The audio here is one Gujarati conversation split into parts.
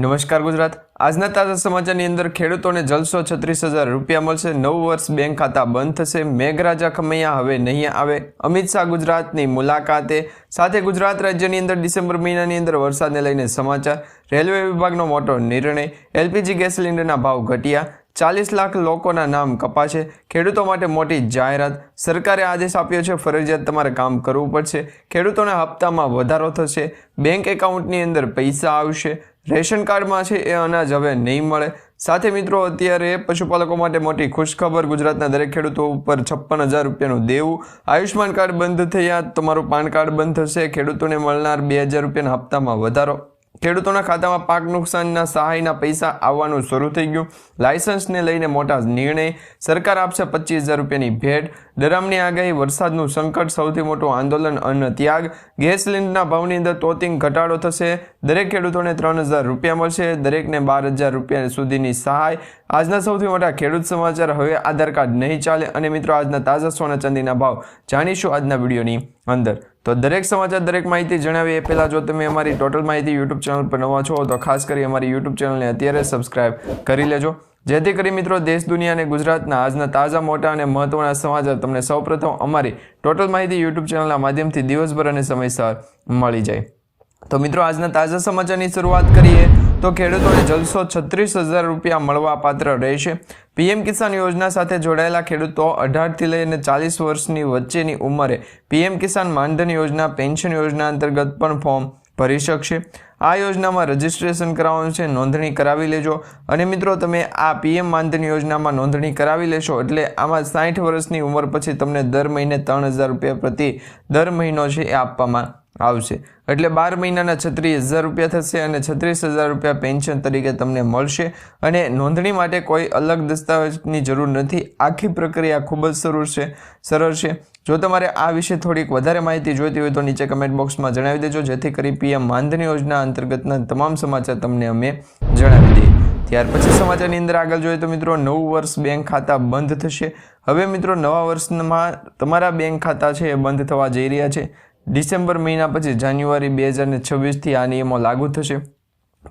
નમસ્કાર ગુજરાત. આજના તાજા સમાચારની અંદર ખેડૂતોને જલસો છત્રીસ હજાર રૂપિયા મળશે. નવ વર્ષ બેંક ખાતા બંધ થશે. મેઘરાજા ખમૈયા હવે નહીં આવે. અમિત શાહ ગુજરાતની મુલાકાતે. સાથે ગુજરાત રાજ્યની અંદર ડિસેમ્બર મહિનાની અંદર વરસાદને લઈને સમાચાર. રેલવે વિભાગનો મોટો નિર્ણય. એલપીજી ગેસ સિલિન્ડરના ભાવ ઘટ્યા. ચાલીસ લાખ લોકોના નામ કપાશે. ખેડૂતો માટે મોટી જાહેરાત. સરકારે આદેશ આપ્યો છે, ફરજિયાત તમારે કામ કરવું પડશે. ખેડૂતોના હપ્તામાં વધારો થશે. બેંક એકાઉન્ટની અંદર પૈસા આવશે. રેશન કાર્ડમાં છે એ અનાજ હવે નહીં મળે. સાથે મિત્રો, અત્યારે પશુપાલકો માટે મોટી ખુશખબર ગુજરાતના દરેક ખેડૂતો ઉપર છપ્પન હજાર રૂપિયાનું દેવું. આયુષ્યમાન કાર્ડ બંધ થયા, તમારું પાન કાર્ડ બંધ થશે, ખેડૂતોને મળનાર બે હજાર રૂપિયાના હપ્તામાં વધારો. ખેડૂતોના ખાતામાં પાક નુકસાનના સહાયના પૈસા આવવાનું શરૂ થઈ ગયું. લાયસન્સને લઈને મોટા નિર્ણય. સરકાર આપશે પચીસ હજાર રૂપિયાની ભેટ. ડરામની આગાહી, વરસાદનું સંકટ, સૌથી મોટું આંદોલન, અન્ન ત્યાગ. ગેસ સિલિન્ડરના ભાવની અંદર તોતિંગ ઘટાડો થશે. દરેક ખેડૂતોને ત્રણ હજાર રૂપિયા મળશે. દરેકને બાર હજાર રૂપિયા સુધીની સહાય. આજના સૌથી મોટા ખેડૂત સમાચાર. હવે આધાર કાર્ડ નહીં ચાલે. અને મિત્રો, આજના તાજા સોના ચાંદીના ભાવ જાણીશું આજના વિડીયોની અંદર. તો દરેક સમાચાર, દરેક માહિતી જણાવી એ પહેલાં જો તમે અમારી ટોટલ માહિતી યુટ્યુબ ચેનલ પર નવા છો, તો ખાસ કરી અમારી યુટ્યુબ ચેનલને અત્યારે સબસ્ક્રાઇબ કરી લેજો. જેથી કરી મિત્રો દેશ, દુનિયા અને ગુજરાતના આજના તાજા, મોટા અને મહત્વના સમાચાર તમને સૌપ્રથમ અમારી ટોટલ માહિતી યુટ્યુબ ચેનલના માધ્યમથી દિવસભર અને સમયસર મળી જાય. તો મિત્રો, આજના તાજા સમાચારની શરૂઆત કરીએ. તો ખેડૂતોને જલસો છત્રીસ હજાર રૂપિયા મળવા પાત્ર રહેશે. પીએમ કિસાન યોજના સાથે જોડાયેલા ખેડૂતો અઢારથી લઈને ચાલીસ વર્ષની વચ્ચેની ઉંમરે પીએમ કિસાન માનધન યોજના, પેન્શન યોજના અંતર્ગત પણ ફોર્મ ભરી શકશે. આ યોજનામાં રજિસ્ટ્રેશન કરાવવાનું છે, નોંધણી કરાવી લેજો. અને મિત્રો, તમે આ પીએમ માનધન યોજનામાં નોંધણી કરાવી લેશો એટલે આમાં સાઠ વર્ષની ઉંમર પછી તમને દર મહિને ત્રણ હજાર રૂપિયા પ્રતિ દર મહિનો છે એ આપવામાં આવશે એટલે બાર મહિનાના છત્રીસ હજાર રૂપિયા થશે અને છત્રીસ હજાર રૂપિયા પેન્શન તરીકે તમને મળશે. અને નોંધણી માટે કોઈ અલગ દસ્તાવેજની જરૂર નથી. આખી પ્રક્રિયા ખૂબ જ સરળ છે. સરળ છે. જો તમારે આ વિશે થોડીક વધારે માહિતી જોઈતી હોય તો નીચે કમેન્ટ બોક્સમાં જણાવી દેજો. જેથી કરી પીએમ માનધન યોજના અંતર્ગતના તમામ સમાચાર તમને અમે જણાવી દઈએ. ત્યાર પછી સમાચારની અંદર આગળ જોઈએ તો મિત્રો નવું વર્ષ બેંક ખાતા બંધ થશે. હવે મિત્રો નવા વર્ષમાં તમારા બેંક ખાતા છે એ બંધ થવા જઈ રહ્યા છે. ડિસેમ્બર મહિના પછી જાન્યુઆરી બે હજાર છવ્વીસથી આ નિયમો લાગુ થશે.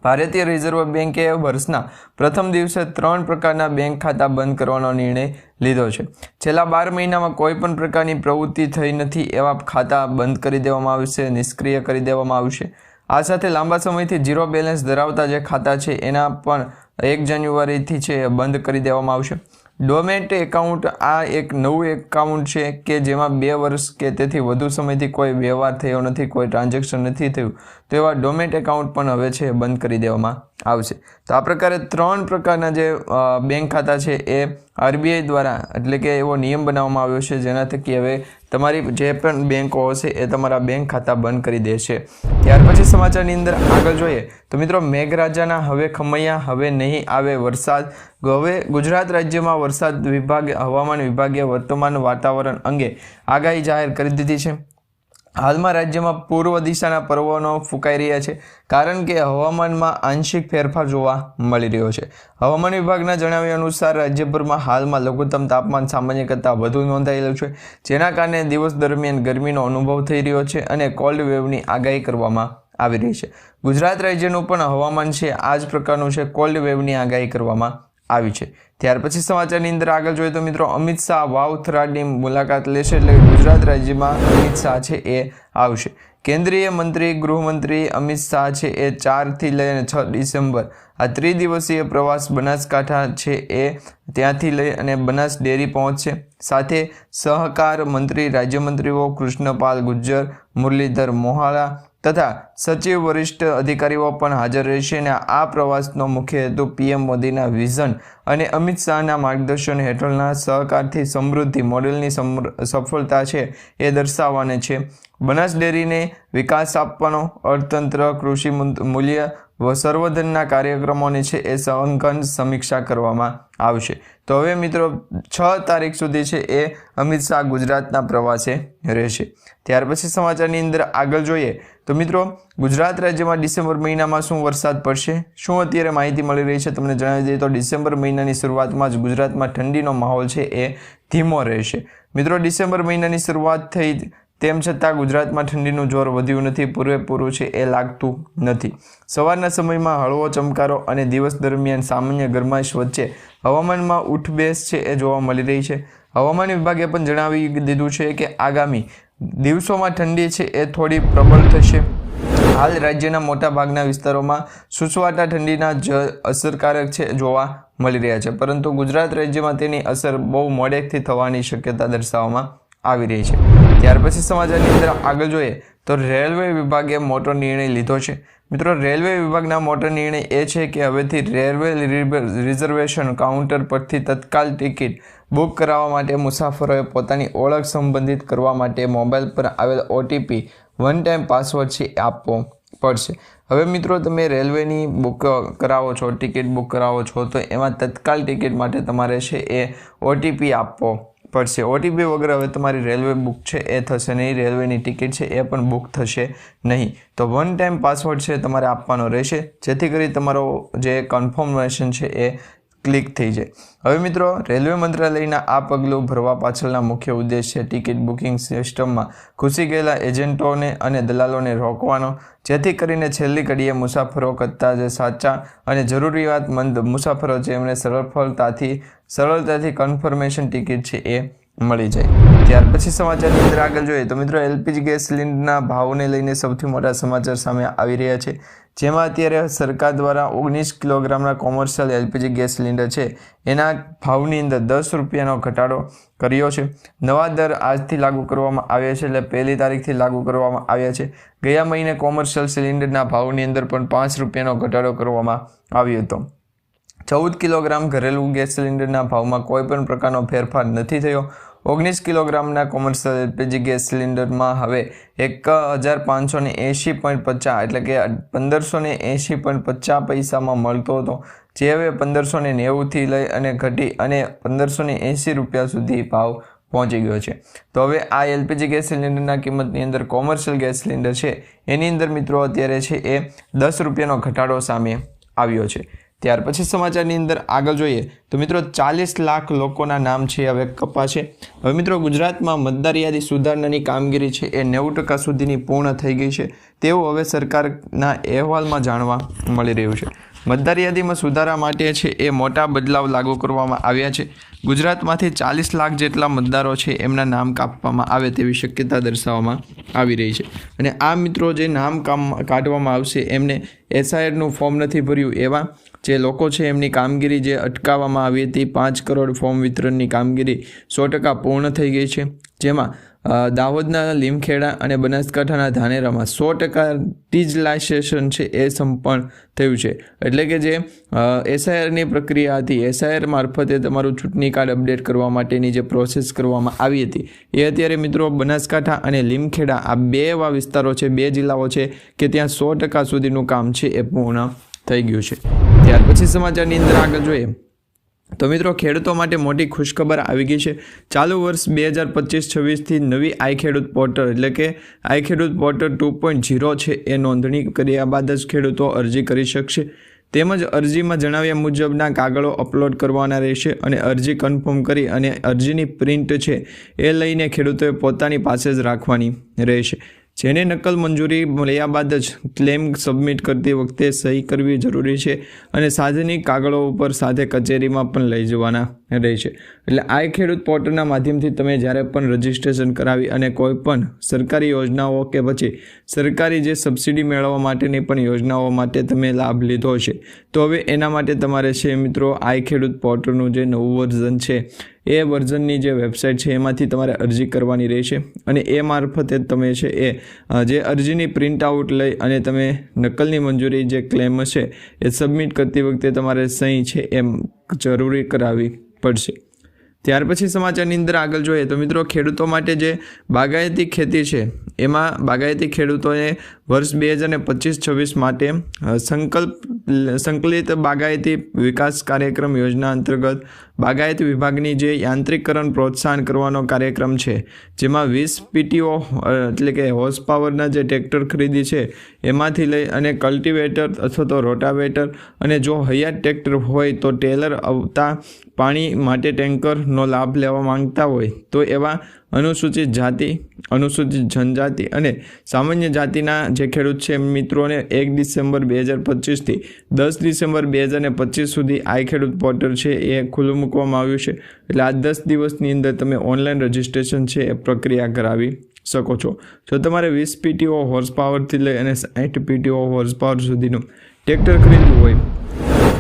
ભારતીય રિઝર્વ બેન્કે વર્ષના પ્રથમ દિવસે ત્રણ પ્રકારના બેંક ખાતા બંધ કરવાનો નિર્ણય લીધો છે. છેલ્લા બાર મહિનામાં કોઈ પણ પ્રકારની પ્રવૃત્તિ થઈ નથી એવા ખાતા બંધ કરી દેવામાં આવશે, નિષ્ક્રિય કરી દેવામાં આવશે. આ સાથે લાંબા સમયથી ઝીરો બેલેન્સ ધરાવતા જે ખાતા છે એના પણ એક જાન્યુઆરીથી છે બંધ કરી દેવામાં આવશે. ડોમેટ એકાઉન્ટ આ એક નવું એકાઉન્ટ છે કે જેમાં બે વર્ષ કે તેથી વધુ સમયથી કોઈ વ્યવહાર થયો નથી, કોઈ ટ્રાન્ઝેક્શન નથી થયું. તો એવા ડોમેટ એકાઉન્ટ પણ હવે છે, બંધ કરી દેવામાં આવશે. તો આ પ્રકારે ત્રણ પ્રકારના જે બેંક ખાતા છે એ આરબીઆઈ દ્વારા એટલે કે એવો નિયમ બનાવવામાં આવ્યો છે જેના થકી હવે તમારી જે પણ બેંકો હશે એ તમારા બેંક ખાતા બંધ કરી દેશે. ત્યાર પછી સમાચારની અંદર આગળ જોઈએ, તો મિત્રો મેઘરાજાના હવે ખમૈયા, હવે નહીં આવે વરસાદ. હવે ગુજરાત રાજ્યમાં વરસાદ વિભાગે, હવામાન વિભાગે વર્તમાન વાતાવરણ અંગે આગાહી જાહેર કરી દીધી છે. હાલમાં રાજ્યમાં પૂર્વ દિશાના પર્વનો ફૂંકાઈ રહ્યા છે, કારણ કે હવામાનમાં આંશિક ફેરફાર જોવા મળી રહ્યો છે. હવામાન વિભાગના જણાવ્યા અનુસાર, રાજ્યભરમાં હાલમાં લઘુત્તમ તાપમાન સામાન્ય કરતાં વધુ નોંધાયેલું છે, જેના કારણે દિવસ દરમિયાન ગરમીનો અનુભવ થઈ રહ્યો છે અને કોલ્ડ વેવની આગાહી કરવામાં આવી રહી છે. ગુજરાત રાજ્યનું પણ હવામાન છે, આ જ પ્રકારનું છે, કોલ્ડ વેવની આગાહી કરવામાં આવી છે. ત્યાર પછી સમાચારની અંદર આગળ જોઈએ તો મિત્રો અમિત શાહ વાવ થરાદની મુલાકાત લેશે એટલે ગુજરાત રાજ્યમાં અમિત શાહ છે એ આવશે. કેન્દ્રીય મંત્રી, ગૃહમંત્રી અમિત શાહ છે એ ચારથી લઈને છ ડિસેમ્બર. આ ત્રિદિવસીય પ્રવાસ બનાસકાંઠા છે એ ત્યાંથી લઈ અને બનાસ ડેરી પહોંચશે. સાથે સહકાર મંત્રી, રાજ્યમંત્રીઓ કૃષ્ણપાલ ગુજ્જર, મુરલીધર મોહાળા તથા સચિવ વરિષ્ઠ અધિકારીઓ પણ હાજર રહેશે અને આ પ્રવાસનો મુખ્ય હેતુ પીએમ મોદીના વિઝન અને અમિત શાહના માર્ગદર્શન હેઠળના સહકારથી સમૃદ્ધિ મોડેલની સફળતા છે એ દર્શાવવાને છે. બનાસ ડેરીને વિકાસ આપવાનો અર્થતંત્ર, કૃષિ મૂલ્ય સંવર્ધનના કાર્યક્રમોની છે એ સંકન સમીક્ષા કરવામાં આવશે. તો હવે મિત્રો, છ તારીખ સુધી છે એ અમિત શાહ ગુજરાતના પ્રવાસે રહેશે. ત્યાર પછી સમાચારની અંદર આગળ જોઈએ. તો મિત્રો, ગુજરાત રાજ્યમાં ડિસેમ્બર મહિનામાં શું વરસાદ પડશે? શું અત્યારે માહિતી મળી રહી છે? તમને જણાવી દઈએ તો ડિસેમ્બર મહિનાની શરૂઆતમાં જ ગુજરાતમાં ઠંડીનો માહોલ છે એ ધીમો રહેશે. મિત્રો, ડિસેમ્બર મહિનાની શરૂઆત થઈ તેમ છતાં ગુજરાતમાં ઠંડીનું જોર વધ્યું નથી પૂરેપૂરું છે એ લાગતું નથી. સવારના સમયમાં હળવો ચમકારો અને દિવસ દરમિયાન સામાન્ય ગરમાશ વચ્ચે હવામાનમાં ઉઠબેસ છે એ જોવા મળી રહી છે. હવામાન વિભાગે પણ જણાવી દીધું છે કે આગામી દિવસોમાં ઠંડી છે એ થોડી પ્રબળ થશે. હાલ રાજ્યના મોટા ભાગના વિસ્તારોમાં સુસવાટા ઠંડીના જ અસરકારક છે જોવા મળી રહ્યા છે, પરંતુ ગુજરાત રાજ્યમાં તેની અસર બહુ મોડેકથી થવાની શક્યતા દર્શાવવામાં આવી રહી છે. ત્યાર પછી સમાચારની અંદર આગળ જોઈએ તો રેલવે વિભાગે મોટો નિર્ણય લીધો છે. મિત્રો, રેલવે વિભાગના મોટો નિર્ણય એ છે કે હવેથી રેલવે રિઝર્વેશન કાઉન્ટર પરથી તત્કાલ ટિકિટ બુક કરાવવા માટે મુસાફરોએ પોતાની ઓળખ સંબંધિત કરવા માટે મોબાઈલ પર આવેલ ઓટીપી વન ટાઈમ પાસવર્ડ છે આપવો પડશે. હવે મિત્રો, તમે રેલવેની બુક કરાવો છો, ટિકિટ બુક કરાવો છો, તો એમાં તત્કાલ ટિકિટ માટે તમારે છે એ ઓટીપી આપવો પડશે. ઓટીપી વગર હવે તમારી રેલવે બુક છે, એ થશે નહીં. રેલવેની ટિકિટ છે, એ પણ બુક થશે નહીં. તો વન ટાઈમ પાસવર્ડ છે, તમારે આપવાનો રહેશે. જેથી કરી તમારો જે કન્ફર્મેશન છે, એ ક્લિક થઈ જાય. હવે મિત્રો, રેલવે મંત્રાલયના આ પગલું ભરવા પાછળના મુખ્ય ઉદ્દેશ છે ટિકિટ બુકિંગ સિસ્ટમમાં ઘૂસી ગયેલા એજન્ટોને અને દલાલોને રોકવાનો, જેથી કરીને છેલ્લી ઘડીએ મુસાફરો કરતા જે સાચા અને જરૂરિયાતમંદ મુસાફરો છે એમને સરળતાથી સરળતાથી કન્ફર્મેશન ટિકિટ છે એ મળી જાય. ત્યાર પછી સમાચારની અંદર આગળ જોઈએ તો મિત્રો એલપીજી ગેસ સિલિન્ડરના ભાવને લઈને સૌથી મોટા સમાચાર સામે આવી રહ્યા છે. જેમાં અત્યારે સરકાર દ્વારા ઓગણીસ કિલોગ્રામના કોમર્શિયલ એલપીજી ગેસ સિલિન્ડર છે. એના ભાવની અંદર દસ રૂપિયાનો ઘટાડો કર્યો છે. નવા દર આજથી લાગુ કરવામાં આવ્યા છે એટલે પહેલી તારીખથી લાગુ કરવામાં આવ્યા છે. ગયા મહિને કોમર્શિયલ સિલિન્ડરના ભાવની અંદર પણ પાંચ રૂપિયાનો ઘટાડો કરવામાં આવ્યો હતો. ચૌદ કિલોગ્રામ ઘરેલું ગેસ સિલિન્ડરના ભાવમાં કોઈપણ પ્રકારનો ફેરફાર નથી થયો. ઓગણીસ કિલોગ્રામના કોમર્શિયલ એલપીજી ગેસ સિલિન્ડરમાં હવે એક હજાર પાંચસો ને એંશી પોઈન્ટ પચાસ, એટલે કે પંદરસો ને એંશી પોઈન્ટ પચાસ પૈસામાં મળતો હતો, જે હવે પંદરસો ને નેવુંથી લઈ અને ઘટી અને પંદરસો ને એંશી રૂપિયા સુધી ભાવ પહોંચી ગયો છે. તો હવે આ એલપીજી ગેસ સિલિન્ડરના કિંમતની અંદર કોમર્શિયલ ગેસ સિલિન્ડર છે, એની અંદર મિત્રો અત્યારે છે એ દસ રૂપિયાનો ઘટાડો સામે આવ્યો છે. ત્યાર પછી સમાચારની અંદર આગળ જોઈએ તો મિત્રો ચાલીસ લાખ લોકોના નામ છે, હવે કપાશે. હવે મિત્રો ગુજરાતમાં મતદાર યાદી સુધારણાની કામગીરી છે, એ નેવું ટકા સુધીની પૂર્ણ થઈ ગઈ છે. તેવું હવે સરકારના અહેવાલમાં જાણવા મળી રહ્યું છે. મતદાર યાદીમાં સુધારા માટે છે, એ મોટા બદલાવ લાગુ કરવામાં આવ્યા છે. ગુજરાતમાંથી ચાલીસ લાખ જેટલા મતદારો છે, એમના નામ કાપવામાં આવે તેવી શક્યતા દર્શાવવામાં આવી રહી છે. અને આ મિત્રો જે નામ કામ, કાઢવામાં આવશે, એમને એસઆઈઆરનું ફોર્મ નથી ભર્યું એવા જે લોકો છે એમની કામગીરી જે અટકાવવામાં આવી હતી, પાંચ કરોડ ફોર્મ વિતરણની કામગીરી સો ટકા પૂર્ણ થઈ ગઈ છે. જેમાં દાહોદના લીમખેડા અને બનાસકાંઠાના ધાનેરામાં સો ટકા ડિજિટલાઇઝેશન છે એ સંપન્ન થયું છે. એટલે કે જે એસઆઈઆરની પ્રક્રિયા હતી, એસઆઈઆર મારફતે તમારું ચૂંટણી કાર્ડ અપડેટ કરવા માટેની જે પ્રોસેસ કરવામાં આવી હતી, એ અત્યારે મિત્રો બનાસકાંઠા અને લીમખેડા આ બે એવા વિસ્તારો છે, બે જિલ્લાઓ છે કે ત્યાં સો ટકા સુધીનું કામ છે એ પૂર્ણ થઈ ગયું છે. ત્યાર પછી સમાચારની અંદર આગળ જોઈએ. તો મિત્રો, ખેડૂતો માટે મોટી ખુશખબર આવી ગઈ છે. ચાલુ વર્ષ બે હજાર પચીસ છવ્વીસથી નવી આઈ ખેડૂત પોર્ટલ, એટલે કે આઈ ખેડૂત પોર્ટલ ટુ પોઈન્ટ ઝીરો છે, એ નોંધણી કર્યા બાદ જ ખેડૂતો અરજી કરી શકશે. તેમજ અરજીમાં જણાવ્યા મુજબના કાગળો અપલોડ કરવાના રહેશે અને અરજી કન્ફર્મ કરી અને અરજીની પ્રિન્ટ છે, એ લઈને ખેડૂતોએ પોતાની પાસે જ રાખવાની રહેશે. જેને નકલ મંજૂરી મળ્યા બાદ જ ક્લેમ સબમિટ કરતી વખતે સહી કરવી જરૂરી છે અને સાથેની કાગળો ઉપર સાથે કચેરીમાં પણ લઈ જવાના. રહેશે એટલે આ ખેડૂત પોર્ટલના માધ્યમથી તમે જ્યારે પણ રજિસ્ટ્રેશન કરાવી અને કોઈ પણ સરકારી યોજનાઓ કે પછી સરકારી જે સબસિડી મેળવવા માટેની પણ યોજનાઓ માટે તમે લાભ લીધો છે. તો હવે એના માટે તમારે છે મિત્રો આઈ ખેડૂત પોર્ટલનું જે નવું વર્ઝન છે, એ વર્ઝનની જે વેબસાઇટ છે એમાંથી તમારે અરજી કરવાની રહેશે અને એ મારફતે તમે છે એ જે અરજીની પ્રિન્ટ આઉટ લઈ અને તમે નકલની મંજૂરી જે ક્લેમ છે એ સબમિટ કરતી વખતે તમારે સહી છે એમ જરૂરી કરાવવી પડશે. ત્યાર પછી સમાચારની અંદર આગળ જોઈએ તો મિત્રો ખેડૂતો માટે જે બાગાયતી ખેતી છે, એમાં બાગાયતી ખેડૂતોએ વર્ષ બે હજાર પચીસ છવ્વીસ માટે સંકલ્પ, સંકલિત બાગાયતી વિકાસ કાર્યક્રમ યોજના અંતર્ગત બાગાયત વિભાગની જે યાંત્રિકરણ પ્રોત્સાહન કરવાનો કાર્યક્રમ છે, જેમાં વીસ પીટીઓ એટલે કે હોર્સ પાવરના જે ટ્રેક્ટર ખરીદી છે, એમાંથી લઈ અને કલ્ટિવેટર અથવા તો રોટાવેટર અને જો હયાત ટ્રેક્ટર હોય તો ટેલર આવતા પાણી માટે ટેન્કરનો લાભ લેવા માંગતા હોય, તો એવા અનુસૂચિત જાતિ, અનુસૂચિત જનજાતિ અને સામાન્ય જાતિના જે ખેડૂત છે મિત્રોને એક ડિસેમ્બર બે હજાર પચીસથી દસ ડિસેમ્બર બે હજાર પચીસ સુધી આઈ ખેડૂત પોર્ટલ છે, એ ખુલ્લું મૂકવામાં આવ્યું છે. એટલે આ દસ દિવસની અંદર તમે ઓનલાઈન રજિસ્ટ્રેશન છે, એ પ્રક્રિયા કરાવી શકો છો. જો તમારે વીસ પીટીઓ હોર્સ પાવરથી લઈ અને સાઠ પીટીઓ હોર્સ પાવર સુધીનું ટ્રેક્ટર ખરીદવું હોય,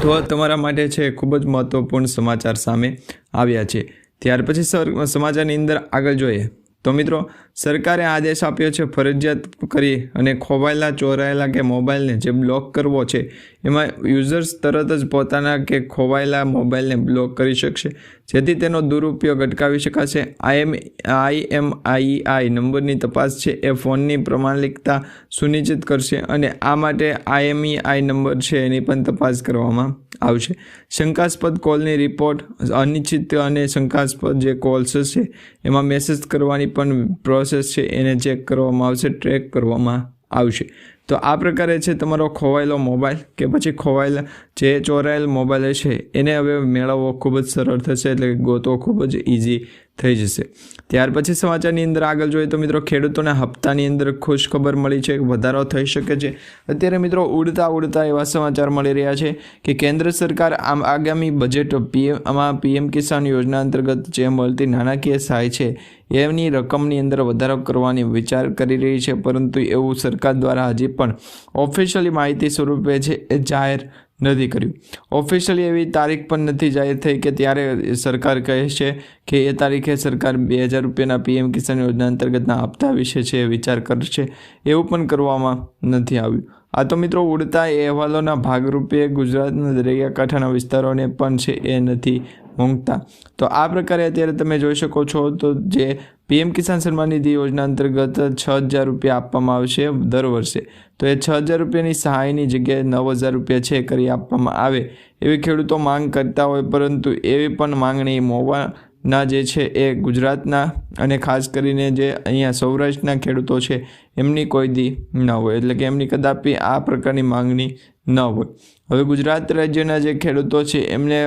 તો તમારા માટે છે, ખૂબ જ મહત્ત્વપૂર્ણ સમાચાર સામે આવ્યા છે. ત્યાર પછી સમાચારની અંદર આગળ જોઈએ. તો મિત્રો સરકારે આદેશ આપ્યો છે, ફરજિયાત કરી અને ખોવાયેલા, ચોરાયેલા કે મોબાઈલને જે બ્લોક કરવો છે, એમાં યુઝર્સ તરત જ પોતાના કે ખોવાયેલા મોબાઈલને બ્લોક કરી શકશે. જેથી તેનો દુરુપયોગ અટકાવી શકાશે. આઈએમ, આઈએમઆઈઆઈ નંબરની તપાસ છે, એ ફોનની પ્રમાણિકતા સુનિશ્ચિત કરશે અને આ માટે આઈએમઈઆઈ નંબર છે, એની પણ તપાસ કરવામાં આવશે. શંકાસ્પદ કોલની રિપોર્ટ અનિશ્ચિત અને શંકાસ્પદ જે કોલ્સ છે એમાં મેસેજ કરવાની પણ પ્રોસેસ છે એને ચેક કરવામાં આવશે ટ્રેક કરવામાં આવશે. તો આ પ્રકારે છે તમારો ખોવાયેલો મોબાઈલ કે પછી ખોવાયેલા જે ચોરાયેલ મોબાઈલ છે એને હવે મેળવવો ખૂબ જ સરળ થશે એટલે ગોતવો ખૂબ જ ઇઝી થઈ જશે. ત્યાર પછી સમાચારની અંદર આગળ જોઈએ તો મિત્રો ખેડૂતોને હપ્તાની અંદર ખુશ ખબર મળી છે, વધારો થઈ શકે છે. અત્યારે મિત્રો ઉડતા ઉડતા એવા સમાચાર મળી રહ્યા છે કે કેન્દ્ર સરકાર આમ આગામી બજેટ પીએમ આમાં પીએમ કિસાન યોજના અંતર્ગત જે મળતી નાણાકીય સહાય છે, એની રકમની અંદર વધારો કરવાની વિચાર કરી રહી છે. પરંતુ એવું સરકાર દ્વારા હજી પણ ઓફિશિયલી માહિતી સ્વરૂપે છે, એ જાહેર નથી કર્યું. ઓફિશિયલી એવી તારીખ પણ નથી જાહેર થઈ કે ત્યારે સરકાર કહે છે કે એ તારીખે સરકાર બે હજાર રૂપિયાના પીએમ કિસાન યોજના અંતર્ગતના હપ્તા વિશે છે વિચાર કરશે. એવું પણ કરવામાં નથી આવ્યું. આ તો મિત્રો ઉડતા એ અહેવાલોના ભાગરૂપે ગુજરાતના દરિયાકાંઠાના વિસ્તારોને પણ છે એ નથી મૂંઘતા તો આ પ્રકારે અત્યારે તમે જોઈ શકો છો, તો જે પીએમ કિસાન સન્માન નિધિ યોજના અંતર્ગત છ હજાર રૂપિયા આપવામાં આવશે દર વર્ષે. તો એ છ હજાર રૂપિયાની સહાયની જગ્યાએ નવ હજાર રૂપિયા છે કરી આપવામાં આવે. એવી ખેડૂતો માંગ કરતા હોય, પરંતુ એવી પણ માંગણી મોવાના જે છે એ ગુજરાતના અને ખાસ કરીને જે અહીંયા સૌરાષ્ટ્રના ખેડૂતો છે, એમની કોઈ દી ન હોય. એટલે કે એમની કદાપી આ પ્રકારની માંગણી ન હોય. હવે ગુજરાત રાજ્યના જે ખેડૂતો છે, એમને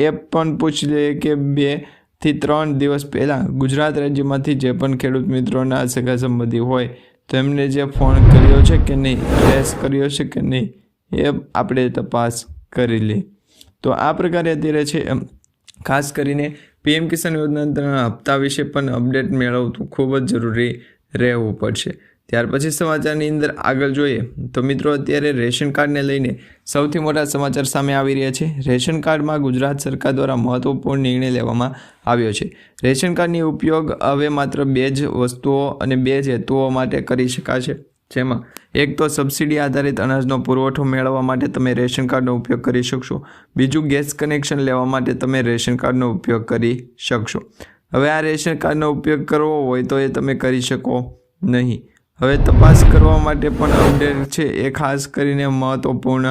એ પણ પૂછી લઈએ કે બેથી ત્રણ દિવસ પહેલાં ગુજરાત રાજ્યમાંથી જે પણ ખેડૂત મિત્રોના સગા સંબંધી હોય તો એમને જે ફોન કર્યો છે કે નહીં, ટ્રેસ કર્યો છે કે નહીં, એ આપણે તપાસ કરી લઈએ તો આ પ્રકારે અત્યારે છે ખાસ કરીને પીએમ કિસાન યોજના હપ્તા વિશે પણ અપડેટ મેળવવું ખૂબ જ જરૂરી રહેવું પડશે. ત્યાર પછી સમાચારની અંદર આગળ જોઈએ તો મિત્રો, અત્યારે રેશન કાર્ડને લઈને સૌથી મોટા સમાચાર સામે આવી રહ્યા છે. રેશન કાર્ડમાં ગુજરાત સરકાર દ્વારા મહત્વપૂર્ણ નિર્ણય લેવામાં આવ્યો છે. રેશન કાર્ડની ઉપયોગ હવે માત્ર બે જ વસ્તુઓ અને બે જ હેતુઓ માટે કરી શકાશે. જેમાં એક તો સબસિડી આધારિત અનાજનો પુરવઠો મેળવવા માટે તમે રેશન કાર્ડનો ઉપયોગ કરી શકશો. બીજું ગેસ કનેક્શન લેવા માટે તમે રેશન કાર્ડનો ઉપયોગ કરી શકશો. હવે આ રેશન કાર્ડનો ઉપયોગ કરવો હોય તો એ તમે કરી શકો નહીં. હવે તપાસ કરવા માટે પણ અપડેટ છે. એ ખાસ કરીને મહત્વપૂર્ણ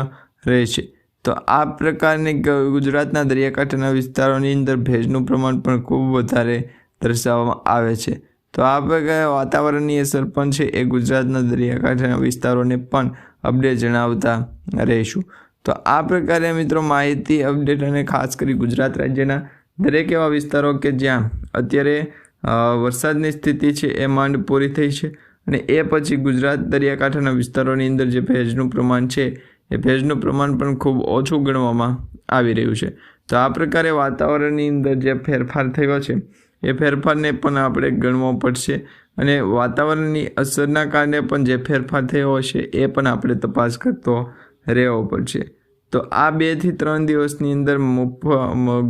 રહેશે. તો આ પ્રકારની ગુજરાતના દરિયાકાંઠાના વિસ્તારોની અંદર ભેજનું પ્રમાણ પણ ખૂબ વધારે દર્શાવવામાં આવે છે. તો આ પ્રકારે વાતાવરણની અસર પણ છે એ ગુજરાતના દરિયાકાંઠાના વિસ્તારોને પણ અપડેટ જણાવતા રહીશું. તો આ પ્રકારે મિત્રો માહિતી અપડેટ અને ખાસ કરી ગુજરાત રાજ્યના દરેક એવા વિસ્તારો કે જ્યાં અત્યારે વરસાદની સ્થિતિ છે એ માંડ પૂરી થઈ છે. અને એ પછી ગુજરાત દરિયાકાંઠાના વિસ્તારોની અંદર જે ભેજનું પ્રમાણ છે, એ ભેજનું પ્રમાણ પણ ખૂબ ઓછું ગણવામાં આવી રહ્યું છે. તો આ પ્રકારે વાતાવરણની અંદર જે ફેરફાર થયો છે, એ ફેરફારને પણ આપણે ગણવો પડશે અને વાતાવરણની અસરના કારણે પણ જે ફેરફાર થયો હશે, એ પણ આપણે તપાસ કરતો રહેવો પડશે. તો આ બેથી ત્રણ દિવસની અંદર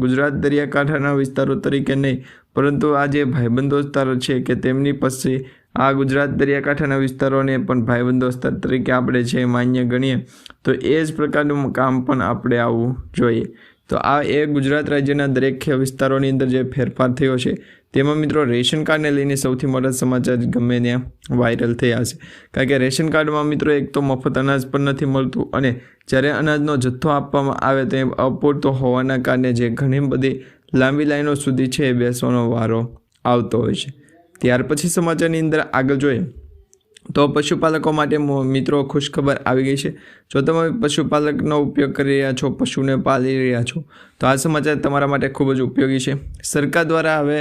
ગુજરાત દરિયાકાંઠાના વિસ્તારો તરીકે નહીં, પરંતુ આ જે ભાઈબંધો વિસ્તારો છે કે તેમની પાસે આ ગુજરાત દરિયાકાંઠાના વિસ્તારોને પણ ભાઈબંધો વિસ્તાર તરીકે આપણે છે માન્ય ગણીએ, તો એ જ પ્રકારનું કામ પણ આપણે આવવું જોઈએ. તો આ એ ગુજરાત રાજ્યના દરેક વિસ્તારોની અંદર જે ફેરફાર થયો છે, તેમાં મિત્રો રેશન કાર્ડને લઈને સૌથી મોટા સમાચાર ગમે ત્યાં વાયરલ થયા છે. કારણ કે રેશન કાર્ડમાં મિત્રો એક તો મફત અનાજ પણ નથી મળતું અને જ્યારે અનાજનો જથ્થો આપવામાં આવે તો એ અપૂરતો હોવાના કારણે જે ઘણી બધી લાંબી લાઈનો સુધી છે એ બેસવાનો વારો આવતો હોય છે. ત્યાર પછી સમાચારની અંદર આગળ જોઈએ તો પશુપાલકો માટે મિત્રો, ખુશખબર આવી ગઈ છે. જો તમે પશુપાલકનો ઉપયોગ કરી રહ્યા છો, પશુને પાલી રહ્યા છો, તો આ સમાચાર તમારા માટે ખૂબ જ ઉપયોગી છે. સરકાર દ્વારા હવે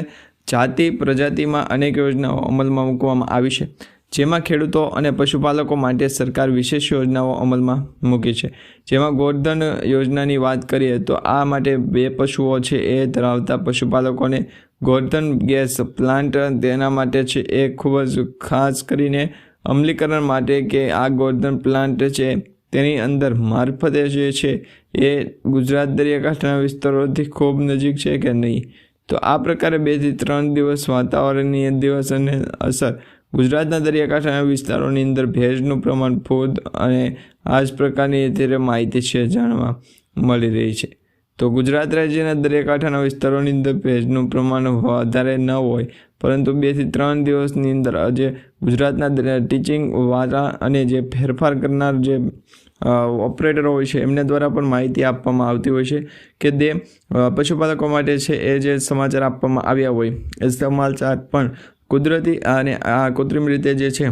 જાતિ, પ્રજાતિમાં અનેક યોજનાઓ અમલમાં મૂકવામાં આવી છે, જેમાં ખેડૂતો અને પશુપાલકો માટે સરકાર વિશેષ યોજનાઓ અમલમાં મૂકી છે. જેમાં ગોરધન યોજનાની વાત કરીએ તો આ માટે બે પશુઓ છે, એ ધરાવતા પશુપાલકોને ગોરધન ગેસ પ્લાન્ટ તેના માટે છે એ ખૂબ જ ખાસ કરીને અમલીકરણ માટે કે આ ગોર્ધન પ્લાન્ટ છે તેની અંદર મારફતે જે છે એ ગુજરાત દરિયાકાંઠાના વિસ્તારોથી ખૂબ નજીક છે કે નહીં? તો આ પ્રકારે બેથી ત્રણ દિવસ વાતાવરણની દિવસ અને અસર ગુજરાતના દરિયાકાંઠાના વિસ્તારોની અંદર ભેજનું પ્રમાણ, ફૂદ અને આ જ પ્રકારની અત્યારે માહિતી છે, જાણવા મળી રહી છે. તો ગુજરાત રાજ્યના દરિયાકાંઠાના વિસ્તારોની અંદર ભેજનું પ્રમાણ વધારે ન હોય, પરંતુ બેથી ત્રણ દિવસની અંદર આજે ગુજરાતના ટીચિંગ વાળા અને જે ફેરફાર કરનાર જે ઓપરેટરો હોય છે, એમના દ્વારા પણ માહિતી આપવામાં આવતી હોય છે કે તે પશુપાલકો માટે છે એ જે સમાચાર આપવામાં આવ્યા હોય, એ સમાચાર પણ કુદરતી અને આ કૃત્રિમ રીતે જે છે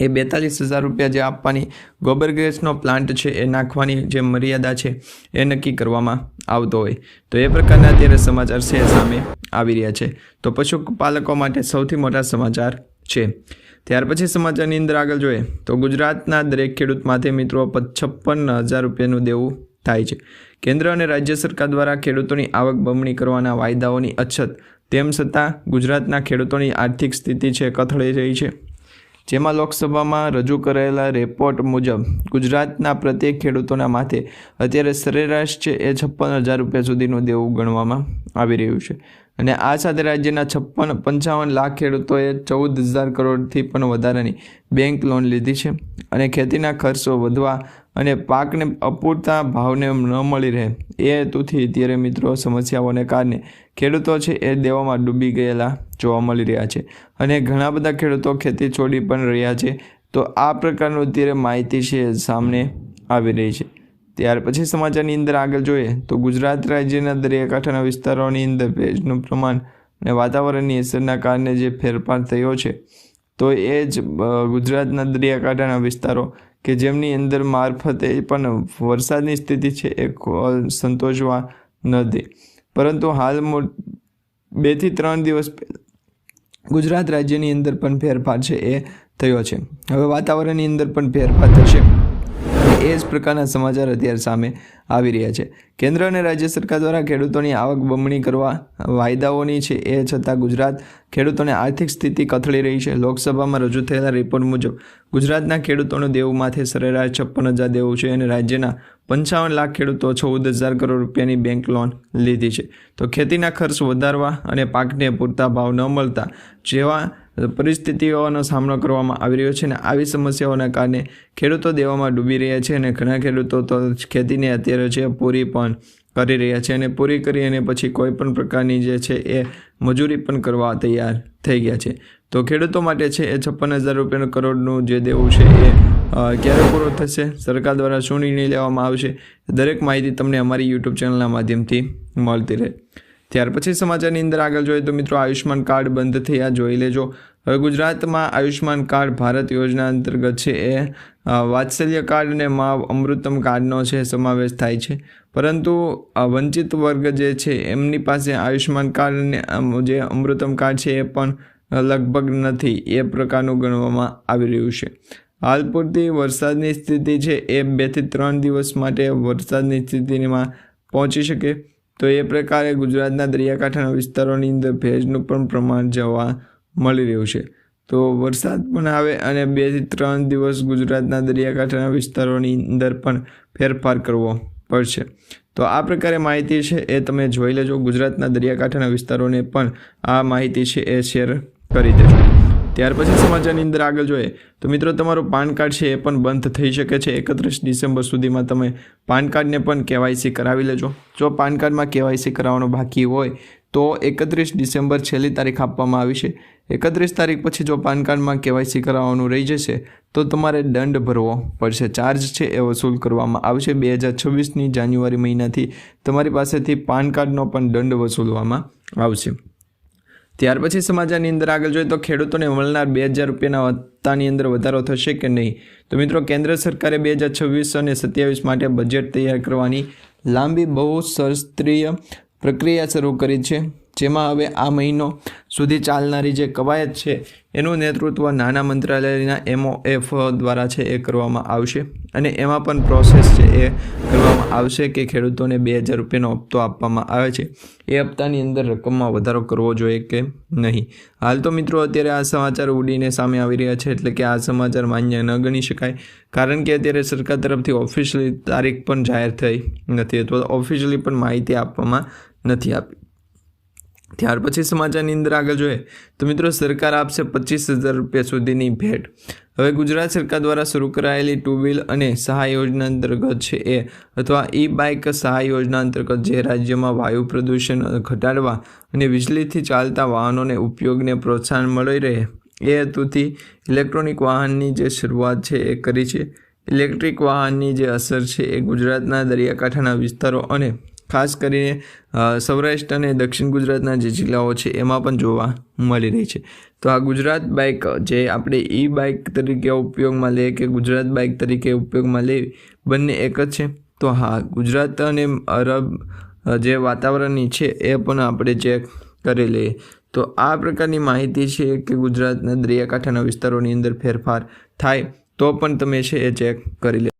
એ બેતાલીસ હજાર રૂપિયા જે આપવાની ગોબર ગેસનો પ્લાન્ટ છે, એ નાખવાની જે મર્યાદા છે, એ નક્કી કરવામાં આવતો હોય. તો એ પ્રકારના અત્યારે સમાચાર છે સામે આવી રહ્યા છે. તો પશુપાલકો માટે સૌથી મોટા સમાચાર છે. ત્યાર પછી સમાચારની અંદર આગળ જોઈએ. તો ગુજરાતના દરેક ખેડૂત માથે મિત્રો છપ્પન હજાર રૂપિયાનું દેવું થાય છે. કેન્દ્ર અને રાજ્ય સરકાર દ્વારા ખેડૂતોની આવક બમણી કરવાના વાયદાઓની અછત. તેમ છતાં ગુજરાતના ખેડૂતોની આર્થિક સ્થિતિ છે, કથળી રહી છે. જેમાં લોકસભામાં રજૂ કરેલા રિપોર્ટ મુજબ ગુજરાતના પ્રત્યેક ખેડૂતોના માથે અત્યારે સરેરાશ છે એ છપ્પન હજાર રૂપિયા સુધીનું દેવું ગણવામાં આવી રહ્યું છે. અને આ સાથે રાજ્યના છપ્પન, પંચાવન લાખ ખેડૂતોએ ચૌદ હજાર કરોડથી પણ વધારાની બેંક લોન લીધી છે. અને ખેતીના ખર્ચો વધવા અને પાકને અપૂરતા ભાવને ન મળી રહે. એ હેતુથી અત્યારે મિત્રો સમસ્યાઓને કારણે ખેડૂતો છે એ દેવામાં ડૂબી ગયેલા જોવા મળી રહ્યા છે. અને ઘણા બધા ખેડૂતો ખેતી છોડી પણ રહ્યા છે. તો આ પ્રકારનું અત્યારે માહિતી છે સામને સામે આવી રહી છે. ત્યાર પછી સમાચારની અંદર આગળ જોઈએ તો ગુજરાત રાજ્યના દરિયાકાંઠાના વિસ્તારોની અંદર ભેજનું પ્રમાણ અને વાતાવરણની અસરના કારણે જે ફેરફાર થયો છે, તો એ જ ગુજરાતના દરિયાકાંઠાના વિસ્તારો કે જેમની અંદર મારફતે પણ વરસાદની સ્થિતિ છે, એ સંતોષવા નથી પરંતુ હાલ બેથી ત્રણ દિવસ ગુજરાત રાજ્યની અંદર પણ ફેરફાર છે, એ થયો છે. હવે વાતાવરણની અંદર પણ ફેરફાર થશે. એ જ પ્રકારના સમાચાર અત્યારે સામે આવી રહ્યા છે. કેન્દ્ર અને રાજ્ય સરકાર દ્વારા ખેડૂતોની આવક બમણી કરવા વાયદાઓની છે એ છતાં ગુજરાત ખેડૂતોની આર્થિક સ્થિતિ કથળી રહી છે. લોકસભામાં રજૂ થયેલા રિપોર્ટ મુજબ ગુજરાતના ખેડૂતોનું દેવું માથે સરેરાશ છપ્પન હજાર દેવું છે અને રાજ્યના પંચાવન લાખ ખેડૂતો ચૌદ હજાર કરોડ રૂપિયાની બેંક લોન લીધી છે. તો ખેતીના ખર્ચ વધારવા અને પાકને પૂરતા ભાવ ન મળતા જેવા પરિસ્થિતિઓનો સામનો કરવામાં આવી રહ્યો છે અને આવી સમસ્યાઓના કારણે ખેડૂતો દેવામાં ડૂબી રહ્યા છે અને ઘણા ખેડૂતો તો ખેતીને અત્યારે છે પૂરી પણ કરી રહ્યા છે અને પૂરી કરી અને પછી કોઈ પણ પ્રકારની જે છે એ મજૂરી પણ કરવા તૈયાર થઈ ગયા છે. તો ખેડૂતો માટે છે એ છપ્પન હજાર રૂપિયાનું કરોડનું જે દેવું છે એ ક્યારે પૂરો થશે? સરકાર દ્વારા શું નિર્ણય લેવામાં આવશે? દરેક માહિતી તમને અમારી યુટ્યુબ ચેનલના માધ્યમથી મળતી રહે. ત્યાર પછી સમાચારની અંદર આગળ જોઈએ તો મિત્રો આયુષ્યમાન કાર્ડ બંધ થયા, જોઈ લેજો. હવે ગુજરાતમાં આયુષ્માન કાર્ડ ભારત યોજના અંતર્ગત છે એ વાત્સલ્ય કાર્ડ અને મા અમૃતમ કાર્ડનો છે સમાવેશ થાય છે. પરંતુ વંચિત વર્ગ જે છે એમની પાસે આયુષ્માન કાર્ડ અને જે અમૃતમ કાર્ડ છે એ પણ લગભગ નથી, એ પ્રકારનું ગણવામાં આવી રહ્યું છે. હાલ પૂરતી વરસાદની સ્થિતિ છે એ બેથી ત્રણ દિવસ માટે વરસાદની સ્થિતિમાં પહોંચી શકે. તો એ પ્રકારે ગુજરાતના દરિયાકાંઠાના વિસ્તારોની અંદર ભેજનું પણ પ્રમાણ જોવા મળી રહ્યું છે. તો વરસાદ પણ આવે અને બેથી ત્રણ દિવસ ગુજરાતના દરિયાકાંઠાના વિસ્તારોની અંદર પણ ફેરફાર કરવો પડશે. તો આ પ્રકારે માહિતી છે એ તમે જોઈ લેજો. ગુજરાતના દરિયાકાંઠાના વિસ્તારોને પણ આ માહિતી છે એ શેર કરી દેજો. ત્યાર પછી સમાચારની અંદર આગળ જોઈએ. તો મિત્રો, તમારું પાન કાર્ડ છે એ પણ બંધ થઈ શકે છે. એકત્રીસ ડિસેમ્બર સુધીમાં તમે પાન કાર્ડને પણ કેવાયસી કરાવી લેજો. જો પાન કાર્ડમાં કેવાયસી કરાવવાનો બાકી હોય, તો એકત્રીસ ડિસેમ્બર છેલ્લી તારીખ આપવામાં આવી છે. એકત્રીસ તારીખ પછી જો પાન કાર્ડમાં કેવાયસી કરાવવાનું રહી જશે, તો તમારે દંડ ભરવો પડશે. ચાર્જ છે એ વસૂલ કરવામાં આવશે. બે હજાર છવ્વીસની જાન્યુઆરી મહિનાથી તમારી પાસેથી પાન કાર્ડનો પણ દંડ વસૂલવામાં આવશે. ત્યાર પછી સમાચારની અંદર આગળ જોઈએ તો ખેડૂતોને મળનાર બે હજાર રૂપિયાના વત્તાની અંદર વધારો થશે કે નહીં? તો મિત્રો, કેન્દ્ર સરકારે બે હજાર છવ્વીસ અને સત્યાવીસ માટે બજેટ તૈયાર કરવાની લાંબી બહુ શસ્ત્રીય પ્રક્રિયા શરૂ કરી છે. જેમાં હવે આ મહિનો સુધી ચાલનારી જે કવાયત છે, એનું નેતૃત્વ નાના મંત્રાલયના એમઓએફ દ્વારા છે એ કરવામાં આવશે. અને એમાં પણ પ્રોસેસ છે એ કરવામાં આવશે કે ખેડૂતોને બે હજાર રૂપિયાનો હપ્તો આપવામાં આવે છે. એ હપ્તાની અંદર રકમમાં વધારો કરવો જોઈએ કે નહીં? હાલ તો મિત્રો અત્યારે આ સમાચાર ઉડીને સામે આવી રહ્યા છે, એટલે કે આ સમાચાર માન્ય ન ગણી શકાય, કારણ કે અત્યારે સરકાર તરફથી ઓફિશિયલી તારીખ પણ જાહેર થઈ નથી. અથવા ઓફિશિયલી પણ માહિતી આપવામાં નથી આપી ત્યાર પછી સમાચારની અંદર આગળ જોઈએ તો મિત્રો સરકાર આપશે પચીસ હજાર રૂપિયા સુધીની ભેટ. હવે ગુજરાત સરકાર દ્વારા શરૂ કરાયેલી ટુ વ્હીલ અને સહાય યોજના અંતર્ગત છે એ અથવા ઈ બાઇક સહાય યોજના અંતર્ગત જે રાજ્યમાં વાયુ પ્રદૂષણ ઘટાડવા અને વીજળીથી ચાલતા વાહનોને ઉપયોગને પ્રોત્સાહન મળી રહે એ હેતુથી ઇલેક્ટ્રોનિક વાહનની જે શરૂઆત છે એ કરી છે. ઇલેક્ટ્રિક વાહનની જે અસર છે એ ગુજરાતના દરિયાકાંઠાના વિસ્તારો અને ખાસ કરીને સૌરાષ્ટ્ર અને દક્ષિણ ગુજરાતના જે જિલ્લાઓ છે, એમાં પણ જોવા મળી રહી છે. તો આ ગુજરાત બાઇક, જે આપણે ઈ બાઇક તરીકે ઉપયોગમાં લઈએ કે ગુજરાત બાઇક તરીકે ઉપયોગમાં લેવી બંને એક જ છે. તો હા, ગુજરાત અને અરબ જે વાતાવરણની છે, એ પણ આપણે ચેક કરી લઈએ. તો આ પ્રકારની માહિતી છે કે ગુજરાતના દરિયાકાંઠાના વિસ્તારોની અંદર ફેરફાર થાય, તો પણ તમે છે એ ચેક કરી લે.